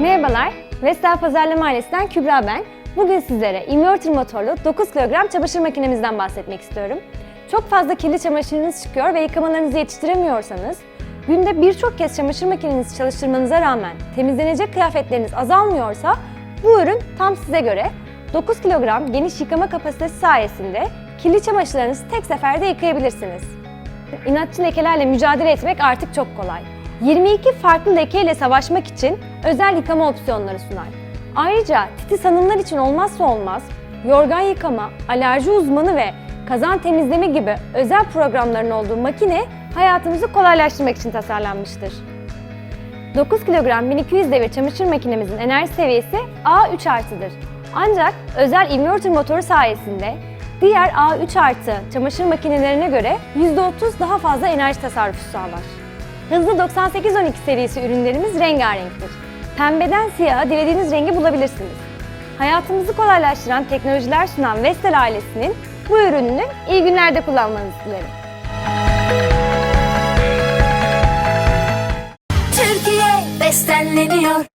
Merhabalar, Vestel Pazarlama ailesinden Kübra ben. Bugün sizlere inverter motorlu 9 kilogram çamaşır makinemizden bahsetmek istiyorum. Çok fazla kirli çamaşırınız çıkıyor ve yıkamalarınızı yetiştiremiyorsanız, günde birçok kez çamaşır makinenizi çalıştırmanıza rağmen temizlenecek kıyafetleriniz azalmıyorsa bu ürün tam size göre. 9 kilogram geniş yıkama kapasitesi sayesinde kirli çamaşırlarınızı tek seferde yıkayabilirsiniz. İnatçı lekelerle mücadele etmek artık çok kolay. 22 farklı lekeyle savaşmak için özel yıkama opsiyonları sunar. Ayrıca titiz hanımlar için olmazsa olmaz, yorgan yıkama, alerji uzmanı ve kazan temizleme gibi özel programların olduğu makine hayatımızı kolaylaştırmak için tasarlanmıştır. 9 kilogram 1200 devir çamaşır makinemizin enerji seviyesi A3 artıdır. Ancak özel inverter motoru sayesinde diğer A3 artı çamaşır makinelerine göre %30 daha fazla enerji tasarrufu sağlar. Hızlı 9812 serisi ürünlerimiz rengarenktir. Pembeden siyaha dilediğiniz rengi bulabilirsiniz. Hayatımızı kolaylaştıran teknolojiler sunan Vestel ailesinin bu ürününü iyi günlerde kullanmanızı dilerim. Türkiye bestenleniyor.